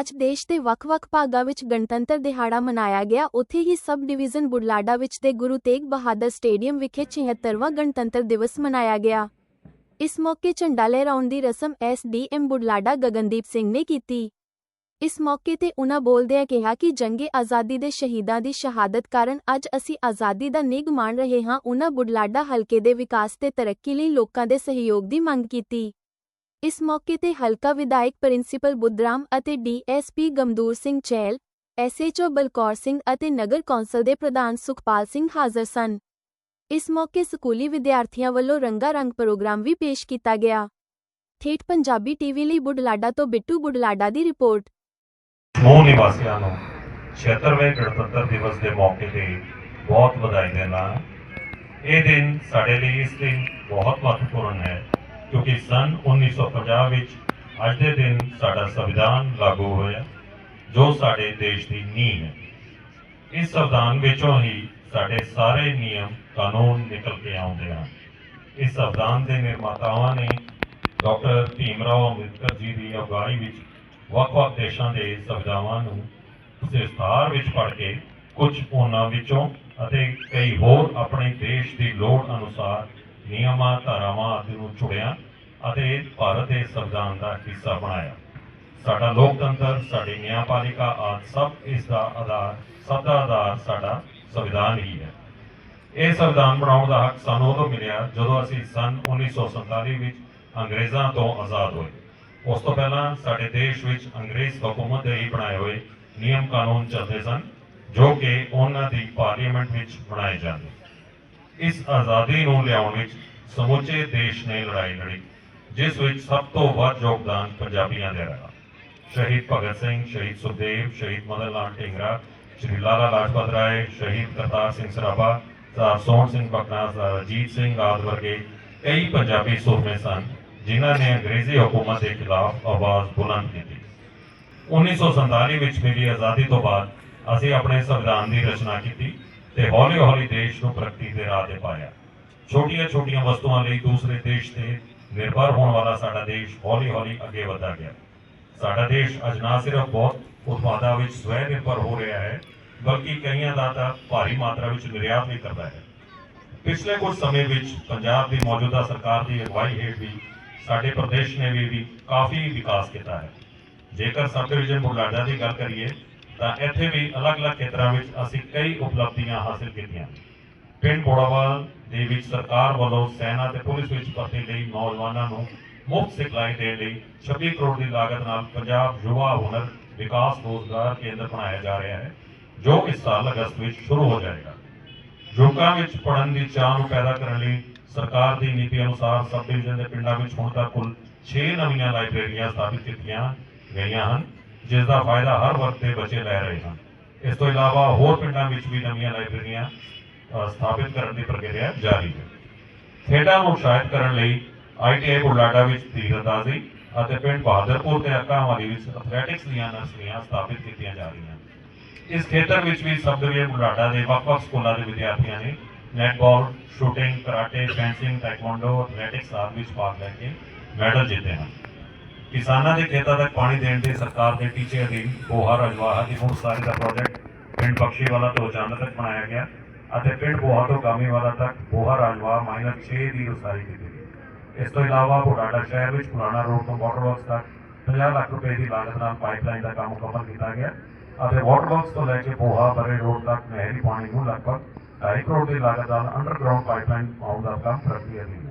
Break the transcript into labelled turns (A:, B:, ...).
A: ਅੱਜ ਦੇਸ਼ ਦੇ ਵੱਖ-ਵੱਖ ਭਾਗਾਂ ਵਿੱਚ ਗਣਤੰਤਰ ਦਿਹਾੜਾ ਮਨਾਇਆ ਗਿਆ। ਉੱਥੇ ਹੀ ਸਬ ਡਿਵੀਜ਼ਨ ਬੁਢਲਾਡਾ ਵਿੱਚ ਦੇ ਗੁਰੂ ਤੇਗ ਬਹਾਦਰ ਸਟੇਡੀਅਮ ਵਿਖੇ 76ਵਾਂ ਗਣਤੰਤਰ ਦਿਵਸ ਮਨਾਇਆ ਗਿਆ। ਇਸ ਮੌਕੇ ਝੰਡਾ ਲਹਿਰਾਉਣ ਦੀ ਰਸਮ ਐਸਡੀਐਮ ਬੁਢਲਾਡਾ ਗਗਨਦੀਪ ਸਿੰਘ ਨੇ ਕੀਤੀ। ਇਸ ਮੌਕੇ ਤੇ ਉਨ੍ਹਾਂ ਬੋਲਦਿਆਂ ਕਿਹਾ ਕਿ ਜੰਗੇ ਆਜ਼ਾਦੀ ਦੇ ਸ਼ਹੀਦਾਂ ਦੀ ਸ਼ਹਾਦਤ ਕਾਰਨ ਅੱਜ ਅਸੀਂ ਆਜ਼ਾਦੀ ਦਾ ਨਿੱਘ ਮਾਣ ਰਹੇ ਹਾਂ। ਉਨ੍ਹਾਂ ਬੁਢਲਾਡਾ ਹਲਕੇ ਦੇ ਵਿਕਾਸ ਤੇ ਤਰੱਕੀ ਲਈ ਲੋਕਾਂ ਦੇ ਸਹਿਯੋਗ ਦੀ ਮੰਗ ਕੀਤੀ। ਇਸ ਮੌਕੇ ਤੇ ਹਲਕਾ ਵਿਧਾਇਕ ਪ੍ਰਿੰਸੀਪਲ ਬੁੱਧਰਾਮ ਅਤੇ ਡੀਐਸਪੀ ਗਮਦੂਰ ਸਿੰਘ ਚਹਿਲ, ਐਸਐਚਓ ਬਲਕੌਰ ਸਿੰਘ ਅਤੇ ਨਗਰ ਕੌਂਸਲ ਦੇ ਪ੍ਰਧਾਨ ਸੁਖਪਾਲ ਸਿੰਘ ਹਾਜ਼ਰ ਸਨ। ਇਸ ਮੌਕੇ ਸਕੂਲੀ ਵਿਦਿਆਰਥੀਆਂ ਵੱਲੋਂ ਰੰਗਾ ਰੰਗ ਪ੍ਰੋਗਰਾਮ ਵੀ ਪੇਸ਼ ਕੀਤਾ ਗਿਆ। ਠੇਠ ਪੰਜਾਬੀ ਟੀਵੀ ਲਈ ਬੁਢਲਾਡਾ ਤੋਂ ਬਿੱਟੂ ਬੁਢਲਾਡਾ ਦੀ ਰਿਪੋਰਟ।
B: ਸਮੂਹ ਨਿਵਾਸੀਆਂ ਨੂੰ 76ਵੇਂ ਗਣਤੰਤਰ ਦਿਵਸ ਦੇ ਮੌਕੇ ਤੇ ਬਹੁਤ ਵਧਾਈ ਦਿੰਦਾ ਇਹ ਦਿਨ ਸਾਡੇ ਲਈ ਇਸ ਦਿਨ ਬਹੁਤ ਮਹੱਤਵਪੂਰਨ ਹੈ। ਕਿਉਂਕਿ ਸਨ 1950 ਵਿੱਚ ਅੱਜ ਦੇ ਦਿਨ ਸਾਡਾ ਸੰਵਿਧਾਨ ਲਾਗੂ ਹੋਇਆ, ਜੋ ਸਾਡੇ ਦੇਸ਼ ਦੀ ਨੀਂਹ ਹੈ। ਇਸ ਸੰਵਿਧਾਨ ਵਿੱਚੋਂ ਹੀ ਸਾਡੇ ਸਾਰੇ ਨਿਯਮ, ਕਾਨੂੰਨ ਨਿਕਲ ਕੇ ਆਉਂਦੇ ਹਨ। ਇਸ ਸੰਵਿਧਾਨ ਦੇ ਨਿਰਮਾਤਾਵਾਂ ਨੇ ਡਾਕਟਰ ਭੀਮਰਾਓ ਅੰਬੇਦਕਰ ਜੀ ਦੀ ਅਗਵਾਈ ਵਿੱਚ ਵੱਖ-ਵੱਖ ਦੇਸ਼ਾਂ ਦੇ ਸੰਵਿਧਾਨਾਂ ਨੂੰ ਵਿਸਥਾਰ ਵਿੱਚ ਪੜ੍ਹ ਕੇ ਕੁਝ ਉਹਨਾਂ ਵਿੱਚੋਂ ਅਤੇ ਕਈ ਹੋਰ ਆਪਣੇ ਦੇਸ਼ ਦੀ ਲੋੜ ਅਨੁਸਾਰ ਨਿਯਮਾਂ, ਧਾਰਾਵਾਂ ਆਦਿ ਨੂੰ ਚੁਣਿਆ ਅਤੇ ਭਾਰਤ ਦੇ ਸੰਵਿਧਾਨ ਦਾ ਹਿੱਸਾ ਬਣਾਇਆ। ਸਾਡਾ ਲੋਕਤੰਤਰ, ਸਾਡੀ ਨਿਆਂਪਾਲਿਕਾ ਆਦਿ ਸਭ ਇਸ ਦਾ ਆਧਾਰ, ਸਭ ਦਾ ਆਧਾਰ ਸਾਡਾ ਸੰਵਿਧਾਨ ਹੀ ਹੈ। ਇਹ ਸੰਵਿਧਾਨ ਬਣਾਉਣ ਦਾ ਹੱਕ ਸਾਨੂੰ ਉਦੋਂ ਮਿਲਿਆ ਜਦੋਂ ਅਸੀਂ ਸਨ 1947 ਵਿੱਚ ਅੰਗਰੇਜ਼ਾਂ ਤੋਂ ਆਜ਼ਾਦ ਹੋਏ। ਉਸ ਤੋਂ ਪਹਿਲਾਂ ਸਾਡੇ ਦੇਸ਼ ਵਿੱਚ ਅੰਗਰੇਜ਼ ਹਕੂਮਤ ਦੇ ਹੀ ਬਣਾਏ ਹੋਏ ਨਿਯਮ ਕਾਨੂੰਨ ਚੱਲਦੇ ਸਨ, ਜੋ ਕਿ ਉਹਨਾਂ ਦੀ ਪਾਰਲੀਮੈਂਟ ਵਿੱਚ ਬਣਾਏ ਜਾਂਦੇ। ਇਸ ਆਜ਼ਾਦੀ ਨੂੰ ਲਿਆਉਣ ਵਿੱਚ ਸਮੁੱਚੇ ਦੇਸ਼ ਨੇ ਲੜਾਈ ਲੜੀ, ਜਿਸ ਵਿੱਚ ਸਭ ਤੋਂ ਵੱਧ ਯੋਗਦਾਨ ਪੰਜਾਬੀਆਂ ਦਾ ਰਿਹਾ ਸ਼ਹੀਦ ਭਗਤ ਸਿੰਘ, ਸ਼ਹੀਦ ਸੁਖਦੇਵ, ਸ਼ਹੀਦ ਮਦਨ ਲਾਲ ਢੀਂਗਰਾ, ਸ਼੍ਰੀ ਲਾਲਾ ਲਾਜਪਤ ਰਾਏ, ਸ਼ਹੀਦ ਕਰਤਾਰ ਸਿੰਘ ਸਰਾਭਾ, ਸਰਦਾਰ ਸੋਹਣ ਸਿੰਘ ਬਖਨਾ ਸਰਦਾਰ ਅਜੀਤ ਸਿੰਘ ਆਦਿ ਵਰਗੇ ਕਈ ਪੰਜਾਬੀ ਸੂਰਮੇ ਸਨ, ਜਿਨ੍ਹਾਂ ਨੇ ਅੰਗਰੇਜ਼ੀ ਹਕੂਮਤ ਦੇ ਖਿਲਾਫ ਆਵਾਜ਼ ਬੁਲੰਦ ਕੀਤੀ। 1947 ਵਿੱਚ ਮਿਲੀ ਆਜ਼ਾਦੀ ਤੋਂ ਬਾਅਦ ਅਸੀਂ ਆਪਣੇ ਸੰਵਿਧਾਨ ਦੀ ਰਚਨਾ ਕੀਤੀ। ਤੇ ਹੌਲੀ-ਹੌਲੀ ਦੇਸ਼ ਨੂੰ ਪ੍ਰਗਤੀ ਦੇ ਰਾਹ ਤੇ ਪਾਇਆ। ਛੋਟੀਆਂ-ਛੋਟੀਆਂ ਵਸਤੂਆਂ ਲਈ ਦੂਸਰੇ ਦੇਸ਼ ਤੇ ਨਿਰਭਰ ਹੋਣ ਵਾਲਾ ਸਾਡਾ ਦੇਸ਼ ਹੌਲੀ-ਹੌਲੀ ਅੱਗੇ ਵਧਦਾ ਗਿਆ। ਸਾਡਾ ਦੇਸ਼ ਅੱਜ ਨਾ ਸਿਰਫ ਬਹੁਤ ਉਤਪਾਦਾਂ ਵਿੱਚ ਸਵੈ ਨਿਰਭਰ ਹੋ ਰਿਹਾ ਹੈ ਬਲਕਿ ਕਈਆਂ ਦਾ ਤਾਂ ਭਾਰੀ ਮਾਤਰਾ ਵਿੱਚ ਨਿਰਯਾਤ ਵੀ ਕਰਦਾ ਹੈ। ਪਿਛਲੇ ਕੁਝ ਸਮੇਂ ਵਿੱਚ ਪੰਜਾਬ ਦੀ ਮੌਜੂਦਾ ਸਰਕਾਰ ਦੀ ਅਗਵਾਈ ਹੇਠ ਵੀ ਸਾਡੇ ਪ੍ਰਦੇਸ਼ ਨੇ ਵੀ, ਕਾਫੀ ਵਿਕਾਸ ਕੀਤਾ ਹੈ। ਜੇਕਰ ਸਬ ਡਿਵੀਜ਼ਨ ਬੁਢਲਾਡਾ ਦੀ ਗੱਲ ਕਰੀਏ ਤਾਂ ਇੱਥੇ ਵੀ ਅਲੱਗ-ਅਲੱਗ ਖੇਤਰਾਂ ਵਿੱਚ ਅਸੀਂ ਕਈ ਉਪਲਬਧੀਆਂ ਹਾਸਲ ਕੀਤੀਆਂ। ਪਿੰਡ ਬੋੜਾਵਾਲ ਦੇ ਵਿੱਚ ਸਰਕਾਰ ਵੱਲੋਂ ਸੈਨਾ ਤੇ ਪੁਲਿਸ ਵਿੱਚ ਭਰਤੀ ਲਈ ਨੌਜਵਾਨਾਂ ਨੂੰ ਮੁਫਤ ਸਿਖਲਾਈ ਦੇਣ ਲਈ 26 ਕਰੋੜ ਦੀ ਲਾਗਤ ਨਾਲ ਪੰਜਾਬ ਯੁਵਾ ਹੁਨਰ ਵਿਕਾਸ ਰੋਜ਼ਗਾਰ ਕੇਂਦਰ ਬਣਾਇਆ ਜਾ ਰਿਹਾ ਹੈ, ਜੋ ਇਸ ਸਾਲ ਅਗਸਤ ਵਿੱਚ ਸ਼ੁਰੂ ਹੋ ਜਾਏਗਾ। ਯੁਵਕਾਂ ਵਿੱਚ ਪੜ੍ਹਨ ਦੀ ਚਾਹ ਨੂੰ ਪੈਦਾ ਕਰਨ ਲਈ ਸਰਕਾਰ ਦੀ ਨੀਤੀ ਅਨੁਸਾਰ ਸਬ ਡਿਵੀਜ਼ਨ ਦੇ ਪਿੰਡਾਂ ਵਿੱਚ ਹੁਣ ਤੱਕ ਕੁੱਲ 6 ਨਵੀਆਂ ਲਾਇਬ੍ਰੇਰੀਆਂ ਸਥਾਪਿਤ ਕੀਤੀਆਂ ਗਈਆਂ ਹਨ। ਜਿਸ ਦਾ ਫਾਇਦਾ ਹਰ ਵਰਗ ਦੇ ਬੱਚੇ ਲੈ ਰਹੇ ਹਨ। ਇਸ ਤੋਂ ਇਲਾਵਾ ਹੋਰ ਪਿੰਡਾਂ ਵਿੱਚ ਵੀ ਨਵੀਆਂ ਲਾਇਬ੍ਰੇਰੀਆਂ ਸਥਾਪਿਤ ਕਰਨ ਦੀ ਪ੍ਰਕਿਰਿਆ ਜਾਰੀ ਹੈ। ਖੇਡਾਂ ਨੂੰ ਉਤਸ਼ਾਹਿਤ ਕਰਨ ਲਈ ਆਈਟੀਆਈ ਬੁਢਲਾਡਾ ਵਿੱਚ ਤੀਰਅੰਦਾਜ਼ੀ ਅਤੇ ਪਿੰਡ ਬਹਾਦਰਪੁਰ ਤੇ ਅੱਕਾਵਾਲੀ ਵਿੱਚ ਐਥਲੈਟਿਕਸ ਦੀਆਂ ਨਰਸਰੀਆਂ ਸਥਾਪਿਤ ਕੀਤੀਆਂ ਜਾ ਰਹੀਆਂ ਹਨ। ਇਸ ਖੇਤਰ ਵਿੱਚ ਵੀ ਸਬ ਡਿਵੀਜ਼ਨ ਬੁਲਾਡਾ ਦੇ ਵੱਖ-ਵੱਖ ਸਕੂਲਾਂ ਦੇ ਵਿਦਿਆਰਥੀਆਂ ਨੇ netball, shooting, karate, fencing taekwondo athletics ਆਦਿ ਵਿੱਚ ਭਾਗ ਲੈ ਕੇ ਮੈਡਲ ਜਿੱਤੇ ਹਨ। ਕਿਸਾਨਾਂ ਦੇ ਖੇਤਾਂ ਤੱਕ ਪਾਣੀ ਦੇਣ ਦੇ ਸਰਕਾਰ ਦੇ ਟੀਚੇ ਅਧੀਨ ਬੋਹਾ ਰਜਵਾਹਾ ਦੀ ਹੁਣ ਦਾ ਪ੍ਰੋਜੈਕਟ ਪਿੰਡ ਬਖਸ਼ੀਵਾਲਾ ਤੋਂ ਚਾਂਦ ਤੱਕ ਬਣਾਇਆ ਗਿਆ ਅਤੇ ਪਿੰਡ ਬੋਹਾ ਤੋਂ ਗਾਮੀਵਾਲਾ ਤੱਕ ਬੋਹਾ ਰਾਜਵਾਹਾ ਮਾਈਨਰ 6 ਦੀ ਉਸਾਰੀ ਕੀਤੀ ਗਈ ਇਸ ਤੋਂ ਇਲਾਵਾ ਬੁਢਾਡਾ ਸ਼ਹਿਰ ਵਿੱਚ ਪੁਰਾਣਾ ਰੋਡ ਤੋਂ ਵਾਟਰ ਵਰਕਸ ਤੱਕ 50 ਲੱਖ ਰੁਪਏ ਦੀ ਲਾਗਤ ਨਾਲ ਪਾਈਪਲਾਈਨ ਦਾ ਕੰਮ ਮੁਕੰਮਲ ਕੀਤਾ ਗਿਆ ਅਤੇ ਵਾਟਰ ਵਰਕਸ ਤੋਂ ਲੈ ਕੇ ਬੋਹਾ ਬਰੇ ਰੋਡ ਤੱਕ ਨਹਿਰੀ ਪਾਣੀ ਨੂੰ ਲਗਭਗ 2.5 ਕਰੋੜ ਦੀ ਲਾਗਤ ਨਾਲ ਅੰਡਰਗਰਾਉਂਡ ਪਾਈਪਲਾਈਨ ਪਾਉਣ ਦਾ ਕੰਮ ਪ੍ਰਕਿਰਿਆ ਅਧੀਨ